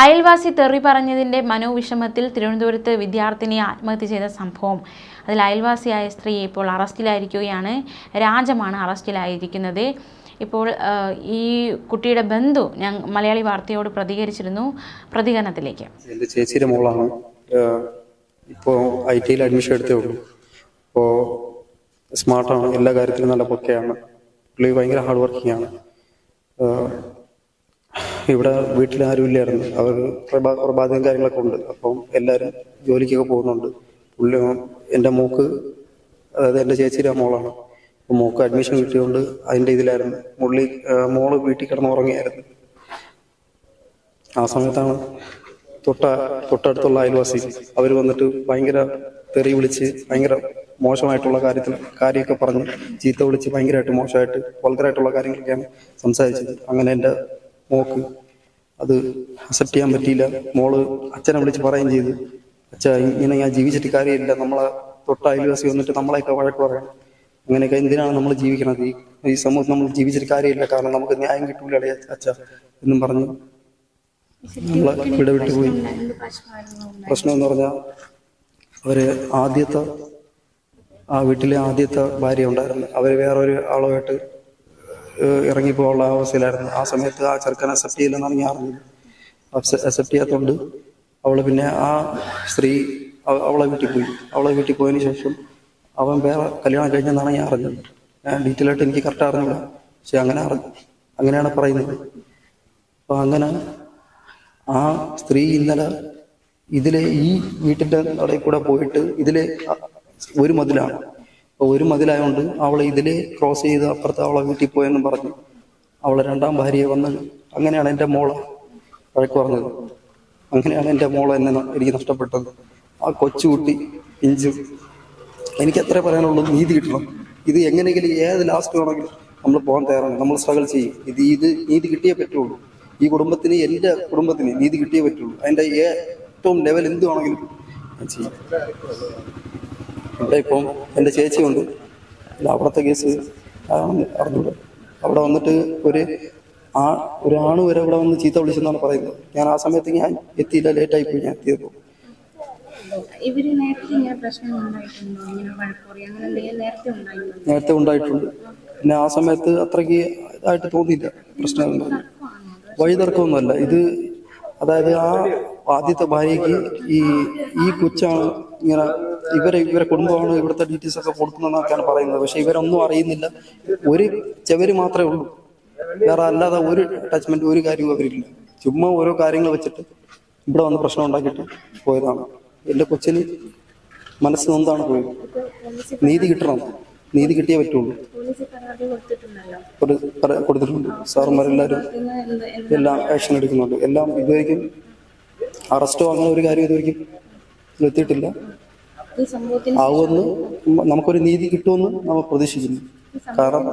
അയൽവാസി തെറി പറഞ്ഞതിന്റെ മനോവിഷമത്തിൽ തിരുവനന്തപുരത്ത് വിദ്യാർത്ഥിനി ആത്മഹത്യ ചെയ്ത സംഭവം. അതിൽ അയൽവാസിയായ സ്ത്രീ ഇപ്പോൾ അറസ്റ്റിലായിരിക്കുകയാണ്. രാജമാണ് അറസ്റ്റിലായിരിക്കുന്നത്. ഇപ്പോൾ ഈ കുട്ടിയുടെ ബന്ധു ഞാൻ മലയാളി വാർത്തയോട് പ്രതികരിച്ചിരുന്നു. പ്രതികരണത്തിലേക്ക്. എന്റെ ചേച്ചിയുടെ മോളാണ്. ഇപ്പോൾ ഐ ടിയിൽ അഡ്മിഷൻ എടുത്തേ ഉള്ളൂ. ഇപ്പോൾ സ്മാർട്ടാണ്. എല്ലാ കാര്യത്തിലും നല്ല പൊക്കെയാണ്. പുള്ളി ഭയങ്കര ഹാർഡ് വർക്കിംഗ് ആണ്. ഇവിടെ വീട്ടിൽ ആരും ഇല്ലായിരുന്നു. അവർ പ്രഭാതം കാര്യങ്ങളൊക്കെ ഉണ്ട്. അപ്പം എല്ലാവരും ജോലിക്കൊക്കെ പോകുന്നുണ്ട്. പുള്ളി എന്റെ മോക്ക് അതായത് എന്റെ ചേച്ചിയുടെ മോളാണ്. മോക്ക് അഡ്മിഷൻ കിട്ടിയതുകൊണ്ട് അതിന്റെ ഇതിലായിരുന്നു. മുള്ളി മോൾ വീട്ടിൽ കിടന്ന് ഉറങ്ങിയായിരുന്നു ആ സമയത്താണ് തൊട്ട തൊട്ടടുത്തുള്ള അയൽവാസി. അവർ വന്നിട്ട് ഭയങ്കര തെറി വിളിച്ച് ഭയങ്കര മോശമായിട്ടുള്ള കാര്യത്തിൽ കാര്യമൊക്കെ പറഞ്ഞ് ചീത്ത വിളിച്ച് ഭയങ്കരമായിട്ട് മോശമായിട്ട് വൾഗറായിട്ടുള്ള കാര്യങ്ങളൊക്കെയാണ് സംസാരിച്ചത്. അങ്ങനെ എന്റെ മോക്ക് അത് അക്സെപ്റ്റ് ചെയ്യാൻ പറ്റിയില്ല. മോൾ അച്ഛനെ വിളിച്ച് പറയുകയും ചെയ്തു. അച്ഛ ഇങ്ങനെ ഞാൻ ജീവിച്ചിട്ട് കാര്യമില്ല. നമ്മളെ തൊട്ട അയൽവാസി വന്നിട്ട് നമ്മളെയൊക്കെ വഴക്ക് പറയണം. അങ്ങനെയൊക്കെ എന്തിനാണ് നമ്മൾ ജീവിക്കണത്? ഈ ഈ സമൂഹത്തിൽ നമ്മൾ ജീവിച്ചിട്ട് കാര്യമില്ല. കാരണം നമുക്ക് ന്യായം കിട്ടൂല അച്ഛ? എന്നും പറഞ്ഞ് നമ്മളെ ഇവിടെ പോയി. പ്രശ്നം എന്ന് പറഞ്ഞാൽ അവർ ആദ്യത്തെ ആ വീട്ടിലെ ആദ്യത്തെ ഭാര്യ ഉണ്ടായിരുന്നു. അവർ വേറൊരു ആളുമായിട്ട് ഇറങ്ങിപ്പോകാനുള്ള അവസ്ഥയിലായിരുന്നു. ആ സമയത്ത് ആ ചെറുക്കൻ അക്സെപ്റ്റ് ചെയ്യില്ലെന്നാണ് ഞാൻ അറിഞ്ഞത്. അക്സെപ്റ്റ് ചെയ്യാത്തതുകൊണ്ട് അവൾ പിന്നെ ആ സ്ത്രീ അവളെ വീട്ടിൽ പോയി. അവളെ വീട്ടിൽ പോയതിന് ശേഷം അവൻ വേറെ കല്യാണം കഴിഞ്ഞെന്നാണ് ഞാൻ അറിഞ്ഞത്. ഞാൻ ഡീറ്റെയിൽ ആയിട്ട് എനിക്ക് കറക്റ്റ് അറിഞ്ഞില്ല പക്ഷെ അങ്ങനെ അറിഞ്ഞു അങ്ങനെയാണ് പറയുന്നത്. അപ്പൊ അങ്ങനെ ആ സ്ത്രീ ഇന്നലെ ഇതിലെ ഈ വീട്ടിന്റെ നടയിൽ കൂടെ പോയിട്ട് ഇതിലെ ഒരു മതിലാണ്. അപ്പൊ ഒരു മതിലായതുകൊണ്ട് അവൾ ഇതിലെ ക്രോസ് ചെയ്ത് അപ്പുറത്ത് അവളെ വീട്ടിൽ പോയെന്നും പറഞ്ഞു. അവളെ രണ്ടാം ഭാര്യയെ വന്ന് അങ്ങനെയാണ് എന്റെ മോളെ വഴക്ക് പറഞ്ഞത്. അങ്ങനെയാണ് എന്റെ മോളെ എന്നെ എനിക്ക് നഷ്ടപ്പെട്ടത്. ആ കൊച്ചുകുട്ടി പിഞ്ചു എനിക്ക് എത്ര പറയാനുള്ളൂ നീതി കിട്ടണം. ഇത് എങ്ങനെയെങ്കിലും ഏത് ലാസ്റ്റ് വേണമെങ്കിലും നമ്മൾ പോകാൻ തയ്യാറാണ്. നമ്മൾ സ്ട്രഗിൾ ചെയ്യും. ഇത് ഇത് നീതി കിട്ടിയേ പറ്റുള്ളൂ. ഈ കുടുംബത്തിന് എന്റെ കുടുംബത്തിന് നീതി കിട്ടിയേ പറ്റുള്ളൂ. അതിന്റെ ഏറ്റവും ലെവൽ എന്ത് വേണമെങ്കിലും ഞാൻ ചെയ്യും. ഇവിടെ ഇപ്പം എന്റെ ചേച്ചിയുണ്ട്. അവിടുത്തെ കേസ് അറിഞ്ഞൂടെ. അവിടെ വന്നിട്ട് ഒരു ആ ഒരു ആണ് വരെ ഇവിടെ വന്ന് ചീത്ത വിളിച്ചെന്നാണ് പറയുന്നത്. ഞാൻ ആ സമയത്ത് ഞാൻ എത്തിയില്ല ലേറ്റായി പോയി ഞാൻ എത്തിയപ്പോൾ. നേരത്തെ ഉണ്ടായിട്ടുണ്ടോ? പിന്നെ ആ സമയത്ത് അത്രയ്ക്ക് ഇതായിട്ട് തോന്നിയില്ല പ്രശ്നമൊന്നും വഴിതർക്കമൊന്നുമല്ല. ഇത് അതായത് ആ ആദ്യത്തെ ഭാര്യയ്ക്ക് ഈ ഈ കൊച്ചാണ് ഇങ്ങനെ ഇവരെ ഇവരെ കുടുംബമാണ് ഇവിടുത്തെ ഡീറ്റെയിൽസ് ഒക്കെ കൊടുക്കുന്നതെന്നൊക്കെയാണ് പറയുന്നത്. പക്ഷെ ഇവരൊന്നും അറിയുന്നില്ല. ഒരു ചെവര് മാത്രമേ ഉള്ളൂ. വേറെ അല്ലാതെ ഒരു അറ്റാച്ച്മെന്റ് ഒരു കാര്യവും അവരില്ല. ചുമ്മാ ഓരോ കാര്യങ്ങൾ വെച്ചിട്ട് ഇവിടെ വന്ന് പ്രശ്നം ഉണ്ടാക്കിയിട്ട് പോയതാണ്. എന്റെ കൊച്ചിന് മനസ്സ് നൊന്താണ് പോയത്? നീതി കിട്ടണം. നീതി കിട്ടിയേ പറ്റുള്ളൂ. കൊടുത്തിട്ടുണ്ട്. സാറുമാരെല്ലാവരും എല്ലാം ആക്ഷൻ എടുക്കുന്നുണ്ട്. എല്ലാം ഇതുവരെയ്ക്കും അറസ്റ്റോ അങ്ങനെ ഒരു കാര്യം ഇതുവരെയ്ക്കും എത്തിയിട്ടില്ല ആവുമെന്ന് നമുക്കൊരു നീതി കിട്ടുമെന്ന് നമ്മൾ പ്രതീക്ഷിക്കുന്നു. കാരണം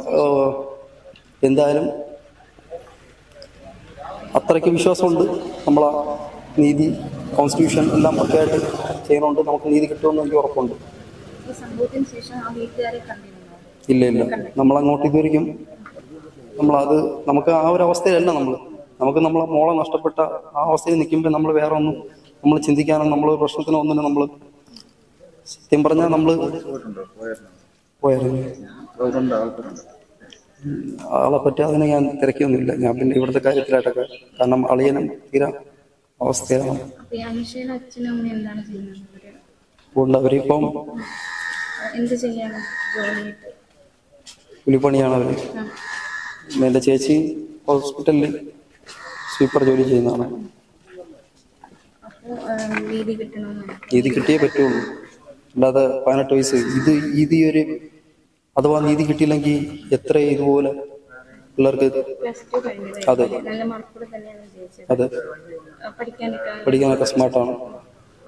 എന്തായാലും അത്രയ്ക്ക് വിശ്വാസമുണ്ട്. നമ്മളെ നീതി കോൺസ്റ്റിറ്റ്യൂഷൻ എല്ലാം പക്കയായിട്ട് ചെയ്യണമുണ്ട് നമുക്ക് നീതി കിട്ടുമെന്ന് എനിക്ക് ഉറപ്പുണ്ട്. ഇല്ല ഇല്ല. നമ്മളങ്ങോട്ട് ഇതുവരെയ്ക്കും നമ്മളത് നമുക്ക് ആ ഒരു അവസ്ഥയിലല്ല നമ്മൾ നമുക്ക് നമ്മളെ മോളെ നഷ്ടപ്പെട്ട ആ അവസ്ഥയിൽ നിൽക്കുമ്പോൾ നമ്മൾ വേറെ ഒന്നും നമ്മൾ ചിന്തിക്കാനോ നമ്മൾ പ്രശ്നത്തിനോ ഒന്നിനും നമ്മൾ സത്യം പറഞ്ഞാൽ നമ്മൾ പോയായിരുന്നു. ആളെ പറ്റി അതിനെ ഞാൻ തിരക്കിയൊന്നുമില്ല ഞാൻ പിന്നെ ഇവിടുത്തെ കാര്യത്തിലായിട്ടൊക്കെ കാരണം അളിയനും തീരാ അവസ്ഥയാണ്. അവർ അതുകൊണ്ട് എന്ത് ചെയ്യാണ് ജോലിയിട്ട് കൂലിപ്പണിയാണ് അവർ എന്റെ ചേച്ചി ഹോസ്പിറ്റലിൽ സ്വീപ്പർ ജോലി ചെയ്യുന്നതാണ്. കിട്ടണമെന്നാണ് നീതി കിട്ടിയേ പറ്റുള്ളൂ. അല്ലാതെ പതിനെട്ട് വയസ്സ്. ഇത് ഇത് ഒരു അഥവാ നീതി കിട്ടിയില്ലെങ്കിൽ എത്ര ഇതുപോലെ പിള്ളേർക്ക് അതെ. അതെ. പഠിക്കാനൊക്കെ സ്മാർട്ടാണ്.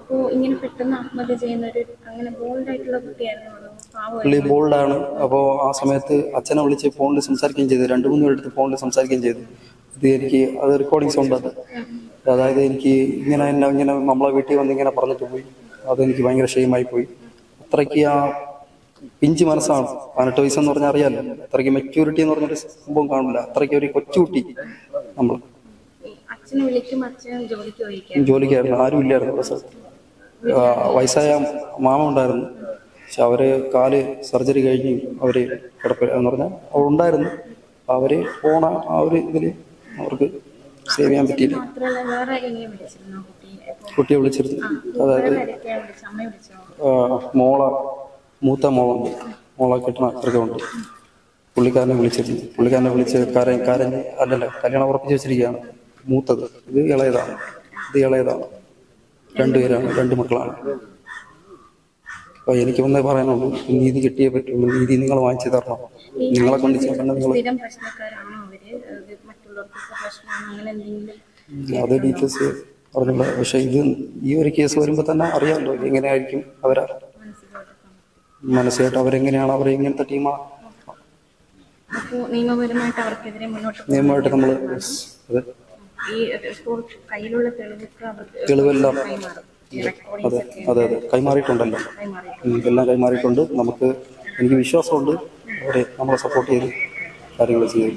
അപ്പോൾ ഇങ്ങനെ പെട്ടെന്ന് ആത്മഹത്യ ചെയ്യുന്ന ഒരു അങ്ങനെ ബോൾഡ് ആയിട്ടുള്ള പുള്ളി ബോൾഡാണ് അപ്പോൾ ആ സമയത്ത് അച്ഛനെ വിളിച്ച് ഫോണിൽ സംസാരിക്കുകയും ചെയ്തു. രണ്ട് മൂന്ന് പേരെടുത്ത് ഫോണിൽ സംസാരിക്കുകയും ചെയ്തു. ഇത് എനിക്ക് അത് റെക്കോർഡിങ്സ് ഉണ്ട് അത് അതായത് എനിക്ക് ഇങ്ങനെ എന്നെ ഇങ്ങനെ നമ്മളെ വീട്ടിൽ വന്ന് ഇങ്ങനെ പറഞ്ഞിട്ട് പോയി. അതെനിക്ക് ഭയങ്കര ഷെയിമായി പോയി. അത്രയ്ക്ക് ആ പിഞ്ച് മനസ്സാണ്. പതിനെട്ട് വയസ്സെന്ന് പറഞ്ഞാൽ അറിയാലോ. അത്രയ്ക്ക് മെച്യൂരിറ്റി എന്ന് പറഞ്ഞൊരു സംഭവം കാണില്ല അത്രയ്ക്ക് ഒരു കൊച്ചുകുട്ടി നമ്മൾ ജോലിക്കായിരുന്നു ആരും ഇല്ലായിരുന്നു വയസ്സായ മാമ ഉണ്ടായിരുന്നു. പക്ഷെ അവർ കാൽ സർജറി കഴിഞ്ഞ് അവർ കിടപ്പ് എന്ന് പറഞ്ഞാൽ ഉണ്ടായിരുന്നു. അവർ പോണ ആ ഒരു ഇതിൽ അവർക്ക് സേവ് ചെയ്യാൻ പറ്റിയില്ല. കുട്ടിയെ? വിളിച്ചിരുന്നു. അതായത് മോള മൂത്ത മോളുണ്ട് മോളെ കിട്ടണ ചെറുക്കമുണ്ട് പുള്ളിക്കാരനെ വിളിച്ചിരുന്നു. പുള്ളിക്കാരനെ വിളിച്ച് കാരൻ കാരൻ അല്ലല്ല കല്യാണം ഉറപ്പിച്ച് വെച്ചിരിക്കുകയാണ്. മൂത്തത്. ഇത് ഇളയതാണ്. ഇത് ഇളയതാണ്. രണ്ടുപേരാണ് രണ്ട് മക്കളാണ്. അപ്പൊ എനിക്ക് ഒന്നേ പറയാനുള്ളൂ നീതി കിട്ടിയേ പറ്റുള്ളൂ നീതി നിങ്ങൾ വാങ്ങിച്ചു തരണം. നിങ്ങളെ കൊണ്ട് നിങ്ങൾ അത് ഡീറ്റെയിൽസ് പറഞ്ഞില്ല പക്ഷെ ഇത് ഈ ഒരു കേസ് വരുമ്പോൾ തന്നെ അറിയാമല്ലോ എങ്ങനെയായിരിക്കും അവരാ. മനസ്സിലായിട്ട് അവരെങ്ങനെയാണ് അവർ ഇങ്ങനത്തെ ടീമാണ്. അപ്പോൾ നിയമപരമായിട്ട് നമ്മൾ അത്. ഈ ഇപ്പോൾ കയ്യിലുള്ള തെളിവൊക്കെ അവർക്ക് തെളിവെല്ലാം അതെ അതെ അതെ കൈമാറിയിട്ടുണ്ടല്ലോ. എല്ലാം കൈമാറിയിട്ടുണ്ട്. നമുക്ക് എനിക്ക് വിശ്വാസമുണ്ട്. അവരെ നമ്മളെ സപ്പോർട്ട് ചെയ്ത് കാര്യങ്ങൾ ചെയ്യും